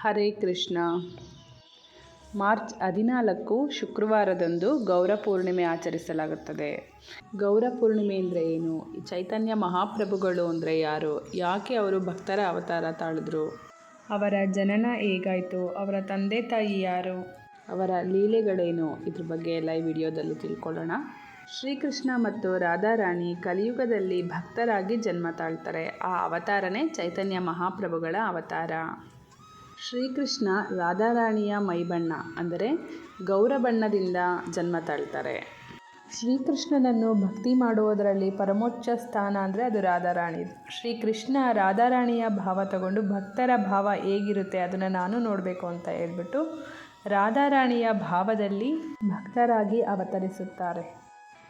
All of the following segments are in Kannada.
ಹರೇ ಕೃಷ್ಣ. ಮಾರ್ಚ್ ಹದಿನಾಲ್ಕು ಶುಕ್ರವಾರದಂದು ಗೌರ ಪೂರ್ಣಿಮೆ ಆಚರಿಸಲಾಗುತ್ತದೆ. ಗೌರ ಪೂರ್ಣಿಮೆ ಅಂದರೆ ಏನು? ಚೈತನ್ಯ ಮಹಾಪ್ರಭುಗಳು ಅಂದರೆ ಯಾರು? ಯಾಕೆ ಅವರು ಭಕ್ತರ ಅವತಾರ ತಾಳಿದ್ರು? ಅವರ ಜನನ ಹೇಗಾಯಿತು? ಅವರ ತಂದೆ ತಾಯಿ ಯಾರು? ಅವರ ಲೀಲೆಗಳೇನು? ಇದ್ರ ಬಗ್ಗೆ ಎಲ್ಲ ವಿಡಿಯೋದಲ್ಲಿ ತಿಳ್ಕೊಳ್ಳೋಣ. ಶ್ರೀಕೃಷ್ಣ ಮತ್ತು ರಾಧಾರಾಣಿ ಕಲಿಯುಗದಲ್ಲಿ ಭಕ್ತರಾಗಿ ಜನ್ಮ ತಾಳ್ತಾರೆ. ಆ ಅವತಾರನೇ ಚೈತನ್ಯ ಮಹಾಪ್ರಭುಗಳ ಅವತಾರ. ಶ್ರೀಕೃಷ್ಣ ರಾಧಾರಾಣಿಯ ಮೈಬಣ್ಣ ಅಂದರೆ ಗೌರ ಬಣ್ಣದಿಂದ ಜನ್ಮ ತಾಳ್ತಾರೆ. ಶ್ರೀಕೃಷ್ಣನನ್ನು ಭಕ್ತಿ ಮಾಡುವುದರಲ್ಲಿ ಪರಮೋಚ್ಚ ಸ್ಥಾನ ಅಂದರೆ ಅದು ರಾಧಾರಾಣಿ. ಶ್ರೀಕೃಷ್ಣ ರಾಧಾರಾಣಿಯ ಭಾವ ತಗೊಂಡು ಭಕ್ತರ ಭಾವ ಹೇಗಿರುತ್ತೆ ಅದನ್ನು ನಾನು ನೋಡಬೇಕು ಅಂತ ಹೇಳ್ಬಿಟ್ಟು ರಾಧಾರಾಣಿಯ ಭಾವದಲ್ಲಿ ಭಕ್ತರಾಗಿ ಅವತರಿಸುತ್ತಾರೆ.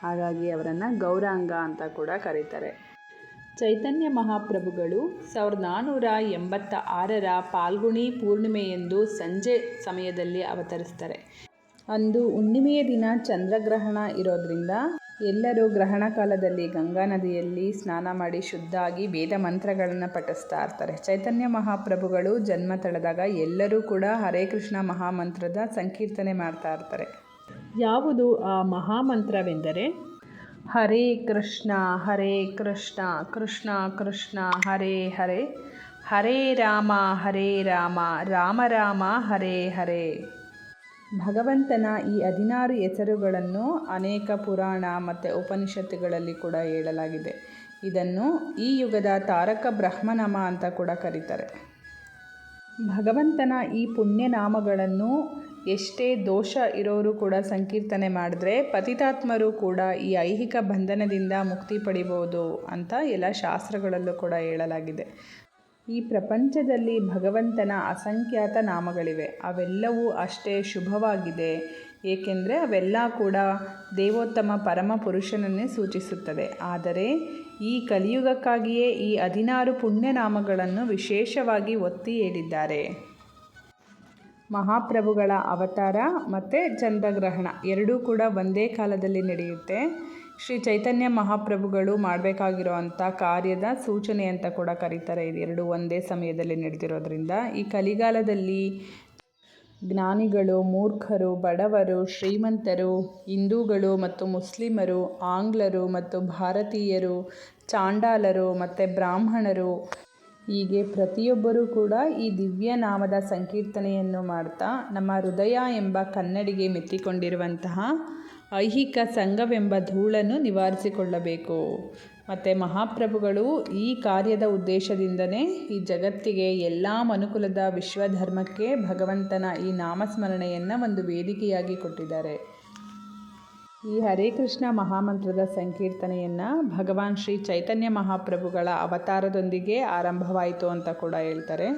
ಹಾಗಾಗಿ ಅವರನ್ನು ಗೌರಾಂಗ ಅಂತ ಕೂಡ ಕರೀತಾರೆ. ಚೈತನ್ಯ ಮಹಾಪ್ರಭುಗಳು ಸಾವಿರದ ನಾನ್ನೂರ ಎಂಬತ್ತ ಆರರ ಪಾಲ್ಗುಣಿ ಪೂರ್ಣಿಮೆಯೆಂದು ಸಂಜೆ ಸಮಯದಲ್ಲಿ ಅವತರಿಸ್ತಾರೆ ಅಂದು ಹುಣ್ಣಿಮೆಯ ದಿನ ಚಂದ್ರಗ್ರಹಣ ಇರೋದ್ರಿಂದ ಎಲ್ಲರೂ ಗ್ರಹಣ ಕಾಲದಲ್ಲಿ ಗಂಗಾ ನದಿಯಲ್ಲಿ ಸ್ನಾನ ಮಾಡಿ ಶುದ್ಧ ಆಗಿ ವೇದ ಮಂತ್ರಗಳನ್ನು ಪಠಿಸ್ತಾ ಇರ್ತಾರೆ. ಚೈತನ್ಯ ಮಹಾಪ್ರಭುಗಳು ಜನ್ಮ ತಳೆದಾಗ ಎಲ್ಲರೂ ಕೂಡ ಹರೇ ಕೃಷ್ಣ ಮಹಾಮಂತ್ರದ ಸಂಕೀರ್ತನೆ ಮಾಡ್ತಾ ಇರ್ತಾರೆ. ಯಾವುದು ಆ ಮಹಾಮಂತ್ರವೆಂದರೆ ಹರೇ ಕೃಷ್ಣ ಹರೇ ಕೃಷ್ಣ ಕೃಷ್ಣ ಕೃಷ್ಣ, ಹರೇ ಹರೇ. ಹರೇ ರಾಮ ಹರೇ ರಾಮ ರಾಮ ರಾಮ, ಹರೇ ಹರೇ. ಭಗವಂತನ ಈ ಹದಿನಾರು ಹೆಸರುಗಳನ್ನು ಅನೇಕ ಪುರಾಣ ಮತ್ತು ಉಪನಿಷತ್ತುಗಳಲ್ಲಿ ಕೂಡ ಹೇಳಲಾಗಿದೆ. ಇದನ್ನು ಈ ಯುಗದ ತಾರಕ ಬ್ರಹ್ಮನಾಮ ಅಂತ ಕೂಡ ಕರೀತಾರೆ. ಭಗವಂತನ ಈ ಪುಣ್ಯನಾಮಗಳನ್ನು ಎಷ್ಟೇ ದೋಷ ಇರೋರು ಕೂಡ ಸಂಕೀರ್ತನೆ ಮಾಡಿದ್ರೆ ಪತಿತಾತ್ಮರು ಕೂಡ ಈ ಐಹಿಕ ಬಂಧನದಿಂದ ಮುಕ್ತಿ ಪಡಿಬೋದು ಅಂತ ಎಲ್ಲ ಶಾಸ್ತ್ರಗಳಲ್ಲೂ ಕೂಡ ಹೇಳಲಾಗಿದೆ. ಈ ಪ್ರಪಂಚದಲ್ಲಿ ಭಗವಂತನ ಅಸಂಖ್ಯಾತ ನಾಮಗಳಿವೆ. ಅವೆಲ್ಲವೂ ಅಷ್ಟೇ ಶುಭವಾಗಿದೆ. ಏಕೆಂದರೆ ಅವೆಲ್ಲ ಕೂಡ ದೇವೋತ್ತಮ ಪರಮ ಪುರುಷನನ್ನೇ ಸೂಚಿಸುತ್ತದೆ ಆದರೆ ಈ ಕಲಿಯುಗಕ್ಕಾಗಿಯೇ ಈ ಹದಿನಾರು ಪುಣ್ಯನಾಮಗಳನ್ನು ವಿಶೇಷವಾಗಿ ಒತ್ತಿ ಹೇಳಿದ್ದಾರೆ. ಮಹಾಪ್ರಭುಗಳ ಅವತಾರ ಮತ್ತು ಚಂದ್ರಗ್ರಹಣ ಎರಡೂ ಕೂಡ ಒಂದೇ ಕಾಲದಲ್ಲಿ ನಡೆಯುತ್ತೆ. ಶ್ರೀ ಚೈತನ್ಯ ಮಹಾಪ್ರಭುಗಳು ಮಾಡಬೇಕಾಗಿರುವಂಥ ಕಾರ್ಯದ ಸೂಚನೆ ಅಂತ ಕೂಡ ಕರೀತಾರೆ. ಇದೆರಡು ಒಂದೇ ಸಮಯದಲ್ಲಿ ನಡೆದಿರೋದ್ರಿಂದ ಈ ಕಲಿಗಾಲದಲ್ಲಿ ಜ್ಞಾನಿಗಳು, ಮೂರ್ಖರು, ಬಡವರು, ಶ್ರೀಮಂತರು, ಹಿಂದೂಗಳು ಮತ್ತು ಮುಸ್ಲಿಮರು, ಆಂಗ್ಲರು ಮತ್ತು ಭಾರತೀಯರು, ಚಾಂಡಾಲರು ಮತ್ತು ಬ್ರಾಹ್ಮಣರು. ಹೀಗೆ ಪ್ರತಿಯೊಬ್ಬರೂ ಕೂಡ ಈ ದಿವ್ಯ ನಾಮದ ಸಂಕೀರ್ತನೆಯನ್ನು ಮಾಡ್ತಾ ನಮ್ಮ ಹೃದಯ ಎಂಬ ಕನ್ನಡಿಗೆ ಮೆತ್ತಿಕೊಂಡಿರುವಂತಹ ಐಹಿಕ ಸಂಘವೆಂಬ ಧೂಳನ್ನು ನಿವಾರಿಸಿಕೊಳ್ಳಬೇಕು. ಮತ್ತು ಮಹಾಪ್ರಭುಗಳು ಈ ಕಾರ್ಯದ ಉದ್ದೇಶದಿಂದನೇ ಈ ಜಗತ್ತಿಗೆ ಎಲ್ಲ ಮನುಕುಲದ ವಿಶ್ವಧರ್ಮಕ್ಕೆ ಭಗವಂತನ ಈ ನಾಮಸ್ಮರಣೆಯನ್ನು ಒಂದು ವೇದಿಕೆಯಾಗಿ ಕೊಟ್ಟಿದ್ದಾರೆ. ಈ ಹರೇ ಕೃಷ್ಣ ಮಹಾಮಂತ್ರದ ಸಂಕೀರ್ತನೆಯನ್ನು ಭಗವಾನ್ ಶ್ರೀ ಚೈತನ್ಯ ಮಹಾಪ್ರಭುಗಳ ಅವತಾರದೊಂದಿಗೆ ಆರಂಭವಾಯಿತು ಅಂತ ಕೂಡ ಹೇಳ್ತಾರೆ.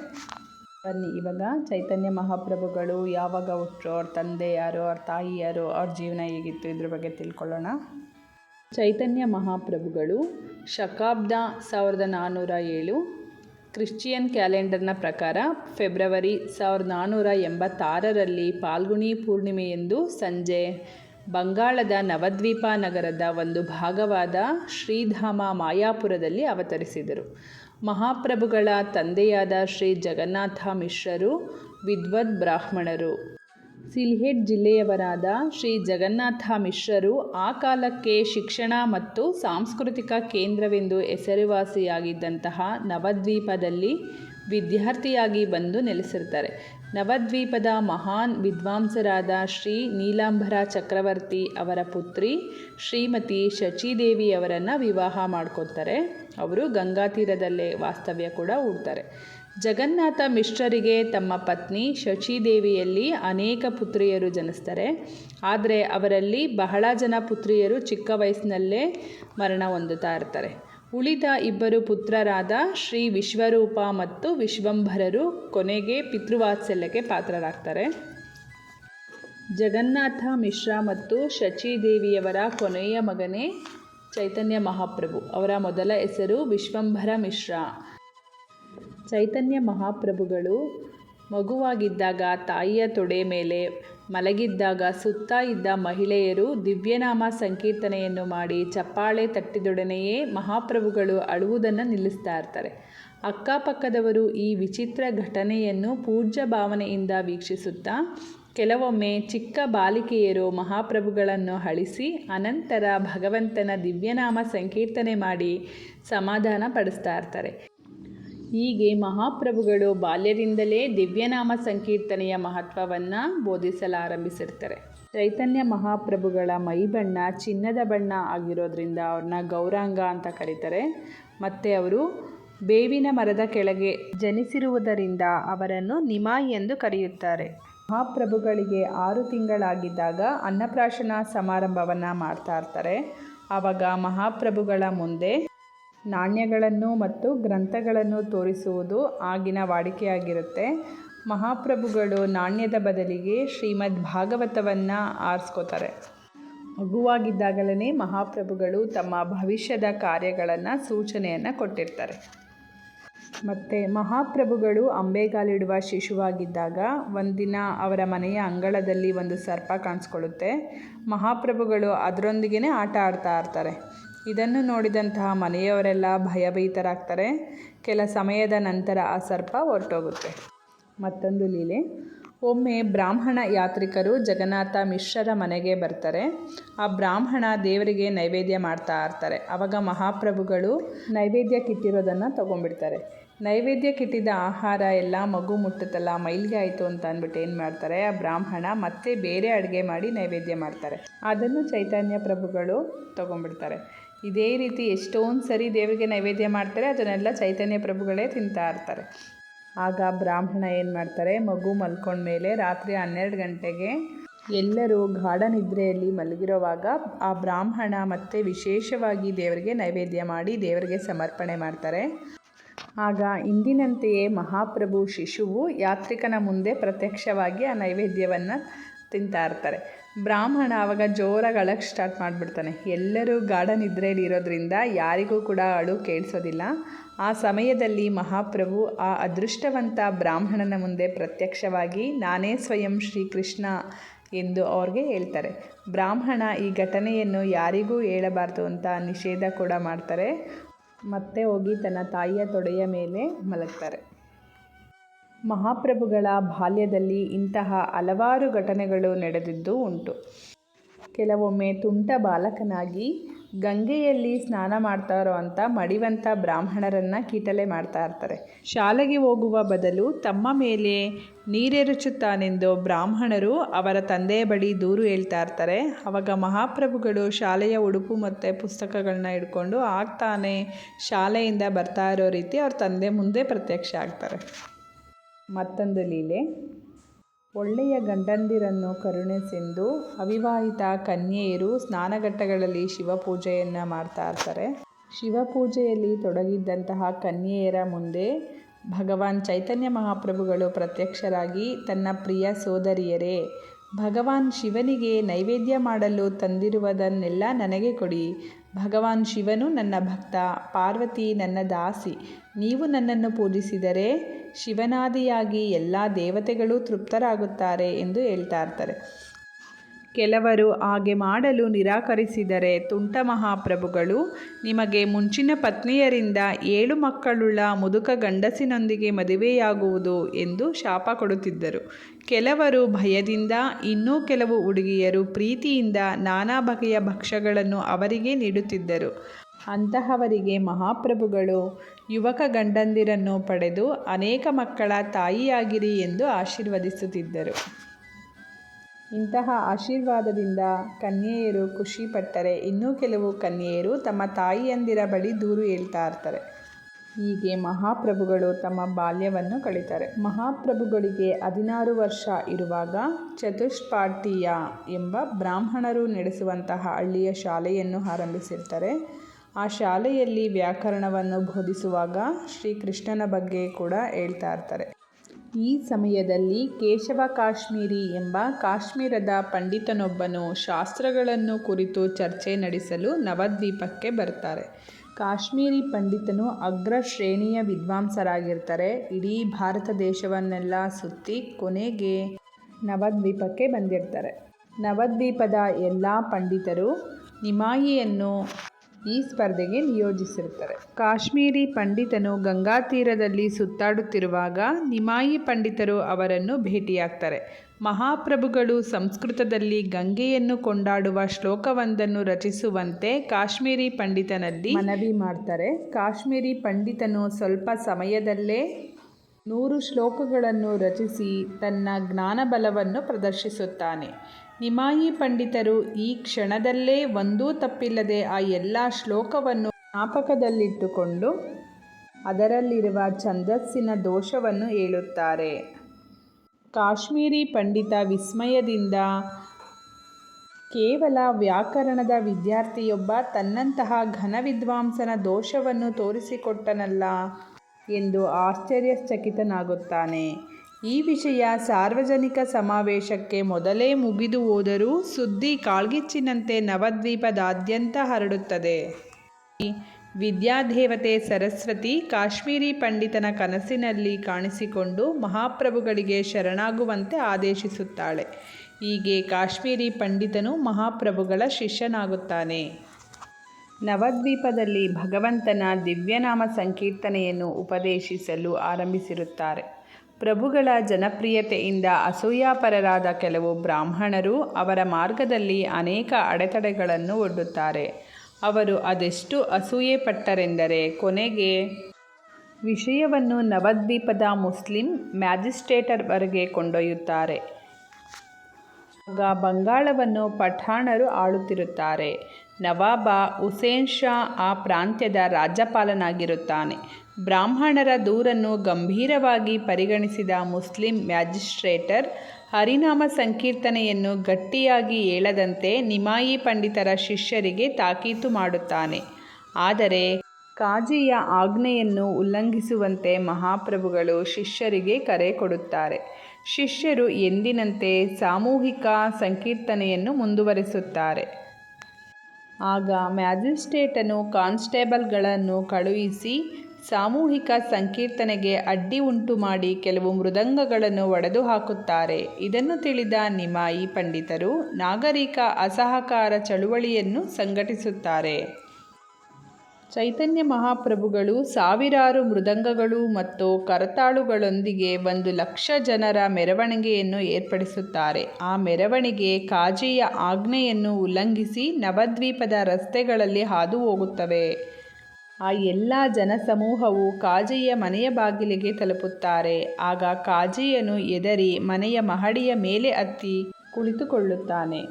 ಬನ್ನಿ, ಇವಾಗ ಚೈತನ್ಯ ಮಹಾಪ್ರಭುಗಳು ಯಾವಾಗ ಹುಟ್ಟರು ಅವ್ರ ತಂದೆ ಯಾರು, ಅವ್ರ ತಾಯಿ ಯಾರು, ಅವ್ರ ಜೀವನ ಹೇಗಿತ್ತು ಇದ್ರ ಬಗ್ಗೆ ತಿಳ್ಕೊಳ್ಳೋಣ. ಚೈತನ್ಯ ಮಹಾಪ್ರಭುಗಳು, ಶಕಾಬ್ದ ಸಾವಿರದ ನಾನ್ನೂರ ಏಳು, ಕ್ರಿಶ್ಚಿಯನ್ ಕ್ಯಾಲೆಂಡರ್ನ ಪ್ರಕಾರ ಫೆಬ್ರವರಿ ಸಾವಿರದ ನಾನ್ನೂರ ಎಂಬತ್ತಾರರಲ್ಲಿ ಪಾಲ್ಗುಣಿ ಪೂರ್ಣಿಮೆಯೆಂದು ಸಂಜೆ ಬಂಗಾಳದ ನವದ್ವೀಪ ನಗರದ ಒಂದು ಭಾಗವಾದ ಶ್ರೀಧಾಮ ಮಾಯಾಪುರದಲ್ಲಿ ಅವತರಿಸಿದರು. ಮಹಾಪ್ರಭುಗಳ ತಂದೆಯಾದ ಶ್ರೀ ಜಗನ್ನಾಥ ಮಿಶ್ರರು ವಿದ್ವದ್ ಬ್ರಾಹ್ಮಣರು. ಸಿಲ್ಹೆಟ್ ಜಿಲ್ಲೆಯವರಾದ ಶ್ರೀ ಜಗನ್ನಾಥ ಮಿಶ್ರರು ಆ ಕಾಲಕ್ಕೆ ಶಿಕ್ಷಣ ಮತ್ತು ಸಾಂಸ್ಕೃತಿಕ ಕೇಂದ್ರವೆಂದು ಹೆಸರುವಾಸಿಯಾಗಿದ್ದಂತಹ ನವದ್ವೀಪದಲ್ಲಿ ವಿದ್ಯಾರ್ಥಿಯಾಗಿ ಬಂದು ನೆಲೆಸಿರ್ತಾರೆ ನವದ್ವೀಪದ ಮಹಾನ್ ವಿದ್ವಾಂಸರಾದ ಶ್ರೀ ನೀಲಾಂಬರ ಚಕ್ರವರ್ತಿ ಅವರ ಪುತ್ರಿ ಶ್ರೀಮತಿ ಶಚಿದೇವಿಯವರನ್ನು ವಿವಾಹ ಮಾಡ್ಕೊತಾರೆ ಅವರು ಗಂಗಾ ತೀರದಲ್ಲೇ ವಾಸ್ತವ್ಯ ಕೂಡ ಹೂಡ್ತಾರೆ. ಜಗನ್ನಾಥ ಮಿಶ್ರರಿಗೆ ತಮ್ಮ ಪತ್ನಿ ಶಚಿದೇವಿಯಲ್ಲಿ ಅನೇಕ ಪುತ್ರಿಯರು ಜನಿಸ್ತಾರೆ. ಆದರೆ ಅವರಲ್ಲಿ ಬಹಳ ಜನ ಪುತ್ರಿಯರು ಚಿಕ್ಕ ವಯಸ್ಸಿನಲ್ಲೇ ಮರಣ ಹೊಂದುತ್ತಾ ಇರ್ತಾರೆ. ಉಳಿದ ಇಬ್ಬರು ಪುತ್ರರಾದ ಶ್ರೀ ವಿಶ್ವರೂಪ ಮತ್ತು ವಿಶ್ವಂಭರರು ಕೊನೆಗೆ ಪಿತೃವಾತ್ಸಲ್ಯಕ್ಕೆ ಪಾತ್ರರಾಗ್ತಾರೆ. ಜಗನ್ನಾಥ ಮಿಶ್ರಾ ಮತ್ತು ಶಚಿದೇವಿಯವರ ಕೊನೆಯ ಮಗನೇ ಚೈತನ್ಯ ಮಹಾಪ್ರಭು. ಅವರ ಮೊದಲ ಹೆಸರು ವಿಶ್ವಂಭರ ಮಿಶ್ರ. ಚೈತನ್ಯ ಮಹಾಪ್ರಭುಗಳು ಮಗುವಾಗಿದ್ದಾಗ ತಾಯಿಯ ತೊಡೆ ಮೇಲೆ ಮಲಗಿದ್ದಾಗ ಸುತ್ತ ಇದ್ದ ಮಹಿಳೆಯರು ದಿವ್ಯನಾಮ ಸಂಕೀರ್ತನೆಯನ್ನು ಮಾಡಿ ಚಪ್ಪಾಳೆ ತಟ್ಟಿದೊಡನೆಯೇ ಮಹಾಪ್ರಭುಗಳು ಅಳುವುದನ್ನು ನಿಲ್ಲಿಸ್ತಾ ಇರ್ತಾರೆ. ಅಕ್ಕಪಕ್ಕದವರು ಈ ವಿಚಿತ್ರ ಘಟನೆಯನ್ನು ಪೂಜ್ಯ ಭಾವನೆಯಿಂದ ವೀಕ್ಷಿಸುತ್ತಾ ಕೆಲವೊಮ್ಮೆ ಚಿಕ್ಕ ಬಾಲಿಕೆಯರು ಮಹಾಪ್ರಭುಗಳನ್ನು ಅಳಿಸಿ ಅನಂತರ ಭಗವಂತನ ದಿವ್ಯನಾಮ ಸಂಕೀರ್ತನೆ ಮಾಡಿ ಸಮಾಧಾನ ಪಡಿಸ್ತಾ ಇರ್ತಾರೆ. ಹೀಗೆ ಮಹಾಪ್ರಭುಗಳು ಬಾಲ್ಯದಿಂದಲೇ ದಿವ್ಯನಾಮ ಸಂಕೀರ್ತನೆಯ ಮಹತ್ವವನ್ನು ಬೋಧಿಸಲಾರಂಭಿಸಿರ್ತಾರೆ. ಚೈತನ್ಯ ಮಹಾಪ್ರಭುಗಳ ಮೈಬಣ್ಣ ಚಿನ್ನದ ಬಣ್ಣ ಆಗಿರೋದ್ರಿಂದ ಅವ್ರನ್ನ ಗೌರಾಂಗ ಅಂತ ಕರೀತಾರೆ. ಮತ್ತು ಅವರು ಬೇವಿನ ಮರದ ಕೆಳಗೆ ಜನಿಸಿರುವುದರಿಂದ ಅವರನ್ನು ನಿಮಾಯಿ ಎಂದು ಕರೆಯುತ್ತಾರೆ. ಮಹಾಪ್ರಭುಗಳಿಗೆ ಆರು ತಿಂಗಳಾಗಿದ್ದಾಗ ಅನ್ನಪ್ರಾಶನ ಸಮಾರಂಭವನ್ನು ಮಾಡ್ತಾ ಇರ್ತಾರೆ. ಆವಾಗ ಮಹಾಪ್ರಭುಗಳ ಮುಂದೆ ನಾಣ್ಯಗಳನ್ನು ಮತ್ತು ಗ್ರಂಥಗಳನ್ನು ತೋರಿಸುವುದು ಆಗಿನ ವಾಡಿಕೆಯಾಗಿರುತ್ತೆ. ಮಹಾಪ್ರಭುಗಳು ನಾಣ್ಯದ ಬದಲಿಗೆ ಶ್ರೀಮದ್ ಭಾಗವತವನ್ನು ಆರಿಸ್ಕೋತಾರೆ. ಮಗುವಾಗಿದ್ದಾಗಲೇ ಮಹಾಪ್ರಭುಗಳು ತಮ್ಮ ಭವಿಷ್ಯದ ಕಾರ್ಯಗಳನ್ನು ಸೂಚನೆಯನ್ನು ಕೊಟ್ಟಿರ್ತಾರೆ. ಮತ್ತು ಮಹಾಪ್ರಭುಗಳು ಅಂಬೆಗಾಲಿಡುವ ಶಿಶುವಾಗಿದ್ದಾಗ ಒಂದಿನ ಅವರ ಮನೆಯ ಅಂಗಳದಲ್ಲಿ ಒಂದು ಸರ್ಪ ಕಾಣಿಸ್ಕೊಳ್ಳುತ್ತೆ. ಮಹಾಪ್ರಭುಗಳು ಅದರೊಂದಿಗೇ ಆಟ ಆಡ್ತಾ ಇರ್ತಾರೆ. ಇದನ್ನು ನೋಡಿದಂತಹ ಮನೆಯವರೆಲ್ಲ ಭಯಭೀತರಾಗ್ತಾರೆ. ಕೆಲ ಸಮಯದ ನಂತರ ಆ ಸರ್ಪ ಹೊರಟೋಗುತ್ತೆ. ಮತ್ತೊಂದು ಲೀಲೆ. ಒಮ್ಮೆ ಬ್ರಾಹ್ಮಣ ಯಾತ್ರಿಕರು ಜಗನ್ನಾಥ ಮಿಶ್ರರ ಮನೆಗೆ ಬರ್ತಾರೆ. ಆ ಬ್ರಾಹ್ಮಣ ದೇವರಿಗೆ ನೈವೇದ್ಯ ಮಾಡ್ತಾ ಇರ್ತಾರೆ. ಆವಾಗ ಮಹಾಪ್ರಭುಗಳು ನೈವೇದ್ಯ ಕಿಟ್ಟಿರೋದನ್ನು ತೊಗೊಂಡ್ಬಿಡ್ತಾರೆ. ನೈವೇದ್ಯ ಕಿಟ್ಟಿದ ಆಹಾರ ಎಲ್ಲ ಮಗು ಮುಟ್ಟುತ್ತಲ್ಲ, ಮೈಲಿಗೆ ಆಯಿತು ಅಂತ ಅಂದ್ಬಿಟ್ಟು ಏನು ಮಾಡ್ತಾರೆ? ಆ ಬ್ರಾಹ್ಮಣ ಮತ್ತೆ ಬೇರೆ ಅಡುಗೆ ಮಾಡಿ ನೈವೇದ್ಯ ಮಾಡ್ತಾರೆ. ಅದನ್ನು ಚೈತನ್ಯ ಪ್ರಭುಗಳು ತೊಗೊಂಡ್ಬಿಡ್ತಾರೆ. ಇದೇ ರೀತಿ ಎಷ್ಟೊಂದು ಸರಿ ದೇವರಿಗೆ ನೈವೇದ್ಯ ಮಾಡ್ತಾರೆ, ಅದನ್ನೆಲ್ಲ ಚೈತನ್ಯ ಪ್ರಭುಗಳೇ ತಿಂತಾ ಇರ್ತಾರೆ. ಆಗ ಬ್ರಾಹ್ಮಣ ಏನು ಮಾಡ್ತಾರೆ, ಮಗು ಮಲ್ಕೊಂಡ್ಮೇಲೆ ರಾತ್ರಿ ಹನ್ನೆರಡು ಗಂಟೆಗೆ ಎಲ್ಲರೂ ಗಾಢ ನಿದ್ರೆಯಲ್ಲಿ ಮಲಗಿರೋವಾಗ ಆ ಬ್ರಾಹ್ಮಣ ಮತ್ತೆ ವಿಶೇಷವಾಗಿ ದೇವರಿಗೆ ನೈವೇದ್ಯ ಮಾಡಿ ದೇವರಿಗೆ ಸಮರ್ಪಣೆ ಮಾಡ್ತಾರೆ. ಆಗ ಇಂದಿನಂತೆಯೇ ಮಹಾಪ್ರಭು ಶಿಶುವು ಯಾತ್ರಿಕನ ಮುಂದೆ ಪ್ರತ್ಯಕ್ಷವಾಗಿ ಆ ನೈವೇದ್ಯವನ್ನು ತಿಂತಾ ಇರ್ತಾರೆ. ಬ್ರಾಹ್ಮಣ ಆವಾಗ ಜೋರಾಗಿ ಅಳಕ್ಕೆ ಸ್ಟಾರ್ಟ್ ಮಾಡಿಬಿಡ್ತಾನೆ. ಎಲ್ಲರೂ ಗಾಢ ನಿದ್ರೆಯಲ್ಲಿ ಇರೋದ್ರಿಂದ ಯಾರಿಗೂ ಕೂಡ ಅಳು ಕೇಳಿಸೋದಿಲ್ಲ. ಆ ಸಮಯದಲ್ಲಿ ಮಹಾಪ್ರಭು ಆ ಅದೃಷ್ಟವಂತ ಬ್ರಾಹ್ಮಣನ ಮುಂದೆ ಪ್ರತ್ಯಕ್ಷವಾಗಿ ನಾನೇ ಸ್ವಯಂ ಶ್ರೀಕೃಷ್ಣ ಎಂದು ಅವ್ರಿಗೆ ಹೇಳ್ತಾರೆ. ಬ್ರಾಹ್ಮಣ ಈ ಘಟನೆಯನ್ನು ಯಾರಿಗೂ ಹೇಳಬಾರ್ದು ಅಂತ ನಿಷೇಧ ಕೂಡ ಮಾಡ್ತಾರೆ. ಮತ್ತೆ ಹೋಗಿ ತನ್ನ ತಾಯಿಯ ತೊಡೆಯ ಮೇಲೆ ಮಲಗ್ತಾರೆ. ಮಹಾಪ್ರಭುಗಳ ಬಾಲ್ಯದಲ್ಲಿ ಇಂತಹ ಹಲವಾರು ಘಟನೆಗಳು ನಡೆದಿದ್ದು ಉಂಟು. ಕೆಲವೊಮ್ಮೆ ತುಂಟ ಬಾಲಕನಾಗಿ ಗಂಗೆಯಲ್ಲಿ ಸ್ನಾನ ಮಾಡ್ತಾ ಇರೋವಂಥ ಮಡಿವಂತ ಬ್ರಾಹ್ಮಣರನ್ನು ಕೀಟಲೆ ಮಾಡ್ತಾ ಇರ್ತಾರೆ. ಶಾಲೆಗೆ ಹೋಗುವ ಬದಲು ತಮ್ಮ ಮೇಲೆ ನೀರೆರಚುತ್ತಾನೆಂದು ಬ್ರಾಹ್ಮಣರು ಅವರ ತಂದೆಯ ಬಳಿ ದೂರು ಹೇಳ್ತಾ ಇರ್ತಾರೆ. ಆವಾಗ ಮಹಾಪ್ರಭುಗಳು ಶಾಲೆಯ ಉಡುಪು ಮತ್ತು ಪುಸ್ತಕಗಳನ್ನ ಹಿಡ್ಕೊಂಡು ಆಗ್ತಾನೆ ಶಾಲೆಯಿಂದ ಬರ್ತಾ ಇರೋ ರೀತಿ ಅವ್ರ ತಂದೆ ಮುಂದೆ ಪ್ರತ್ಯಕ್ಷ ಆಗ್ತಾರೆ. ಮತ್ತೊಂದು ಲೀಲೆ. ಒಳ್ಳೆಯ ಗಂಡಂದಿರನ್ನು ಕರುಣಿಸೆಂದು ಅವಿವಾಹಿತ ಕನ್ಯೆಯರು ಸ್ನಾನಘಟ್ಟಗಳಲ್ಲಿ ಶಿವಪೂಜೆಯನ್ನು ಮಾಡ್ತಾ ಇರ್ತಾರೆ. ಶಿವಪೂಜೆಯಲ್ಲಿ ತೊಡಗಿದ್ದಂತಹ ಕನ್ಯೆಯರ ಮುಂದೆ ಭಗವಾನ್ ಚೈತನ್ಯ ಮಹಾಪ್ರಭುಗಳು ಪ್ರತ್ಯಕ್ಷರಾಗಿ ತನ್ನ ಪ್ರಿಯ ಸೋದರಿಯರೇ, ಭಗವಾನ್ ಶಿವನಿಗೆ ನೈವೇದ್ಯ ಮಾಡಲು ತಂದಿರುವುದನ್ನೆಲ್ಲ ನನಗೆ ಕೊಡಿ. ಭಗವಾನ್ ಶಿವನು ನನ್ನ ಭಕ್ತ, ಪಾರ್ವತಿ ನನ್ನ ದಾಸಿ. ನೀವು ನನ್ನನ್ನು ಪೂಜಿಸಿದರೆ ಶಿವನಾದಿಯಾಗಿ ಎಲ್ಲ ದೇವತೆಗಳು ತೃಪ್ತರಾಗುತ್ತಾರೆ ಎಂದು ಹೇಳ್ತಾ ಇರ್ತಾರೆ. ಕೆಲವರು ಹಾಗೆ ಮಾಡಲು ನಿರಾಕರಿಸಿದರೆ ತುಂಟ ಮಹಾಪ್ರಭುಗಳು, ನಿಮಗೆ ಮುಂಚಿನ ಪತ್ನಿಯರಿಂದ ಏಳು ಮಕ್ಕಳುಳ್ಳ ಮುದುಕ ಗಂಡಸಿನೊಂದಿಗೆ ಮದುವೆಯಾಗುವುದು ಎಂದು ಶಾಪ ಕೊಡುತ್ತಿದ್ದರು. ಕೆಲವರು ಭಯದಿಂದ, ಇನ್ನೂ ಕೆಲವು ಹುಡುಗಿಯರು ಪ್ರೀತಿಯಿಂದ ನಾನಾ ಬಗೆಯ ಭಕ್ಷ್ಯಗಳನ್ನು ಅವರಿಗೆ ನೀಡುತ್ತಿದ್ದರು. ಅಂತಹವರಿಗೆ ಮಹಾಪ್ರಭುಗಳು, ಯುವಕ ಗಂಡಂದಿರನ್ನು ಪಡೆದು ಅನೇಕ ಮಕ್ಕಳ ತಾಯಿಯಾಗಿರಿ ಎಂದು ಆಶೀರ್ವದಿಸುತ್ತಿದ್ದರು. ಇಂತಹ ಆಶೀರ್ವಾದದಿಂದ ಕನ್ಯೆಯರು ಖುಷಿಪಟ್ಟರೆ. ಇನ್ನೂ ಕೆಲವು ಕನ್ಯೆಯರು ತಮ್ಮ ತಾಯಿಯಂದಿರ ಬಳಿ ದೂರು ಹೇಳ್ತಾ ಇರ್ತಾರೆ. ಹೀಗೆ ಮಹಾಪ್ರಭುಗಳು ತಮ್ಮ ಬಾಲ್ಯವನ್ನು ಕಳೀತಾರೆ ಮಹಾಪ್ರಭುಗಳಿಗೆ ಹದಿನಾರು ವರ್ಷ ಇರುವಾಗ ಚತುಷ್ಪಾಠೀಯ ಎಂಬ ಬ್ರಾಹ್ಮಣರು ನಡೆಸುವಂತಹ ಹಳ್ಳಿಯ ಶಾಲೆಯನ್ನು ಆರಂಭಿಸಿರ್ತಾರೆ. ಆ ಶಾಲೆಯಲ್ಲಿ ವ್ಯಾಕರಣವನ್ನು ಬೋಧಿಸುವಾಗ ಶ್ರೀಕೃಷ್ಣನ ಬಗ್ಗೆ ಕೂಡ ಹೇಳ್ತಾ ಇರ್ತಾರೆ. ಈ ಸಮಯದಲ್ಲಿ ಕೇಶವ ಕಾಶ್ಮೀರಿ ಎಂಬ ಕಾಶ್ಮೀರದ ಪಂಡಿತನೊಬ್ಬನು ಶಾಸ್ತ್ರಗಳನ್ನು ಕುರಿತು ಚರ್ಚೆ ನಡೆಸಲು ನವದ್ವೀಪಕ್ಕೆ ಬರ್ತಾರೆ ಕಾಶ್ಮೀರಿ ಪಂಡಿತನು ಅಗ್ರ ಶ್ರೇಣಿಯ ವಿದ್ವಾಂಸರಾಗಿರ್ತಾರೆ. ಇಡೀ ಭಾರತ ದೇಶವನ್ನೆಲ್ಲ ಸುತ್ತಿ ಕೊನೆಗೆ ನವದ್ವೀಪಕ್ಕೆ ಬಂದಿರ್ತಾರೆ. ನವದ್ವೀಪದ ಎಲ್ಲ ಪಂಡಿತರು ನಿಮಾಯಿಯನ್ನು ಈ ಸ್ಪರ್ಧೆಗೆ ನಿಯೋಜಿಸಿರುತ್ತಾರೆ. ಕಾಶ್ಮೀರಿ ಪಂಡಿತನು ಗಂಗಾ ತೀರದಲ್ಲಿ ಸುತ್ತಾಡುತ್ತಿರುವಾಗ ನಿಮಾಯಿ ಪಂಡಿತರು ಅವರನ್ನು ಭೇಟಿಯಾಗ್ತಾರೆ. ಮಹಾಪ್ರಭುಗಳು ಸಂಸ್ಕೃತದಲ್ಲಿ ಗಂಗೆಯನ್ನು ಕೊಂಡಾಡುವ ಶ್ಲೋಕವೊಂದನ್ನು ರಚಿಸುವಂತೆ ಕಾಶ್ಮೀರಿ ಪಂಡಿತನಲ್ಲಿ ಮನವಿ ಮಾಡ್ತಾರೆ. ಕಾಶ್ಮೀರಿ ಪಂಡಿತನು ಸ್ವಲ್ಪ ಸಮಯದಲ್ಲೇ ನೂರು ಶ್ಲೋಕಗಳನ್ನು ರಚಿಸಿ ತನ್ನ ಜ್ಞಾನಬಲವನ್ನು ಪ್ರದರ್ಶಿಸುತ್ತಾನೆ. ನಿಮಾಯಿ ಪಂಡಿತರು ಈ ಕ್ಷಣದಲ್ಲೇ ಒಂದೂ ತಪ್ಪಿಲ್ಲದೆ ಆ ಎಲ್ಲ ಶ್ಲೋಕವನ್ನು ಜ್ಞಾಪಕದಲ್ಲಿಟ್ಟುಕೊಂಡು ಅದರಲ್ಲಿರುವ ಛಂದಸ್ಸಿನ ದೋಷವನ್ನು ಹೇಳುತ್ತಾರೆ. ಕಾಶ್ಮೀರಿ ಪಂಡಿತ ವಿಸ್ಮಯದಿಂದ ಕೇವಲ ವ್ಯಾಕರಣದ ವಿದ್ಯಾರ್ಥಿಯೊಬ್ಬ ತನ್ನಂತಹ ಘನ ವಿದ್ವಾಂಸನ ದೋಷವನ್ನು ತೋರಿಸಿಕೊಟ್ಟನಲ್ಲ ಎಂದು ಆಶ್ಚರ್ಯಚಕಿತನಾಗುತ್ತಾನೆ. ಈ ವಿಷಯ ಸಾರ್ವಜನಿಕ ಸಮಾವೇಶಕ್ಕೆ ಮೊದಲೇ ಮುಗಿದು ಹೋದರೂ ಸುದ್ದಿ ಕಾಳ್ಗಿಚ್ಚಿನಂತೆ ನವದ್ವೀಪದಾದ್ಯಂತ ಹರಡುತ್ತದೆ. ವಿದ್ಯಾದೇವತೆ ಸರಸ್ವತಿ ಕಾಶ್ಮೀರಿ ಪಂಡಿತನ ಕನಸಿನಲ್ಲಿ ಕಾಣಿಸಿಕೊಂಡು ಮಹಾಪ್ರಭುಗಳಿಗೆ ಶರಣಾಗುವಂತೆ ಆದೇಶಿಸುತ್ತಾಳೆ. ಹೀಗೆ ಕಾಶ್ಮೀರಿ ಪಂಡಿತನು ಮಹಾಪ್ರಭುಗಳ ಶಿಷ್ಯನಾಗುತ್ತಾನೆ. ನವದ್ವೀಪದಲ್ಲಿ ಭಗವಂತನ ದಿವ್ಯನಾಮ ಸಂಕೀರ್ತನೆಯನ್ನು ಉಪದೇಶಿಸಲು ಆರಂಭಿಸಿರುತ್ತಾರೆ. ಪ್ರಭುಗಳ ಜನಪ್ರಿಯತೆಯಿಂದ ಅಸೂಯಾಪರರಾದ ಕೆಲವು ಬ್ರಾಹ್ಮಣರು ಅವರ ಮಾರ್ಗದಲ್ಲಿ ಅನೇಕ ಅಡೆತಡೆಗಳನ್ನು ಒಡ್ಡುತ್ತಾರೆ. ಅವರು ಅದೆಷ್ಟು ಅಸೂಯೆ ಪಟ್ಟರೆಂದರೆ ಕೊನೆಗೆ ವಿಷಯವನ್ನು ನವದ್ವೀಪದ ಮುಸ್ಲಿಂ ಮ್ಯಾಜಿಸ್ಟ್ರೇಟರ್ವರೆಗೆ ಕೊಂಡೊಯ್ಯುತ್ತಾರೆ. ಆಗ ಬಂಗಾಳವನ್ನು ಪಠಾಣರು ಆಳುತ್ತಿರುತ್ತಾರೆ. ನವಾಬ ಹುಸೇನ್ ಶಾ ಆ ಪ್ರಾಂತ್ಯದ ರಾಜ್ಯಪಾಲನಾಗಿರುತ್ತಾನೆ. ಬ್ರಾಹ್ಮಣರ ದೂರನ್ನು ಗಂಭೀರವಾಗಿ ಪರಿಗಣಿಸಿದ ಮುಸ್ಲಿಂ ಮ್ಯಾಜಿಸ್ಟ್ರೇಟರ್ ಹರಿನಾಮ ಸಂಕೀರ್ತನೆಯನ್ನು ಗಟ್ಟಿಯಾಗಿ ಏಳದಂತೆ ನಿಮಾಯಿ ಪಂಡಿತರ ಶಿಷ್ಯರಿಗೆ ತಾಕೀತು ಮಾಡುತ್ತಾನೆ. ಆದರೆ ಕಾಜಿಯ ಆಜ್ಞೆಯನ್ನು ಉಲ್ಲಂಘಿಸುವಂತೆ ಮಹಾಪ್ರಭುಗಳು ಶಿಷ್ಯರಿಗೆ ಕರೆ ಕೊಡುತ್ತಾರೆ. ಶಿಷ್ಯರು ಎಂದಿನಂತೆ ಸಾಮೂಹಿಕ ಸಂಕೀರ್ತನೆಯನ್ನು ಮುಂದುವರಿಸುತ್ತಾರೆ. ಆಗ ಮ್ಯಾಜಿಸ್ಟ್ರೇಟನು ಕಾನ್ಸ್ಟೇಬಲ್ಗಳನ್ನು ಕಳುಹಿಸಿ ಸಾಮೂಹಿಕ ಸಂಕೀರ್ತನೆಗೆ ಅಡ್ಡಿ ಉಂಟು ಮಾಡಿ ಕೆಲವು ಮೃದಂಗಗಳನ್ನು ಒಡೆದು ಹಾಕುತ್ತಾರೆ ಇದನ್ನು ತಿಳಿದ ನಿಮಾಯಿ ಪಂಡಿತರು ನಾಗರಿಕ ಅಸಹಕಾರ ಚಳುವಳಿಯನ್ನು ಸಂಘಟಿಸುತ್ತಾರೆ. ಚೈತನ್ಯ ಮಹಾಪ್ರಭುಗಳು ಸಾವಿರಾರು ಮೃದಂಗಗಳು ಮತ್ತು ಕರತಾಳುಗಳೊಂದಿಗೆ ಒಂದು ಲಕ್ಷ ಜನರ ಮೆರವಣಿಗೆಯನ್ನು ಏರ್ಪಡಿಸುತ್ತಾರೆ. ಆ ಮೆರವಣಿಗೆ ಕಾಜಿಯ ಆಜ್ಞೆಯನ್ನು ಉಲ್ಲಂಘಿಸಿ ನವದ್ವೀಪದ ರಸ್ತೆಗಳಲ್ಲಿ ಹಾದು ಹೋಗುತ್ತವೆ. ಆ ಎಲ್ಲ ಜನಸಮೂಹವು ಕಾಜಿಯ ಮನೆಯ ಬಾಗಿಲಿಗೆ ತಲುಪುತ್ತಾರೆ. ಆಗ ಕಾಜಿಯನು ಎದರಿ ಮನೆಯ ಮಹಡಿಯ ಮೇಲೆ ಹತ್ತಿ ಕುಳಿತುಕೊಳ್ಳುತ್ತಾನೆ.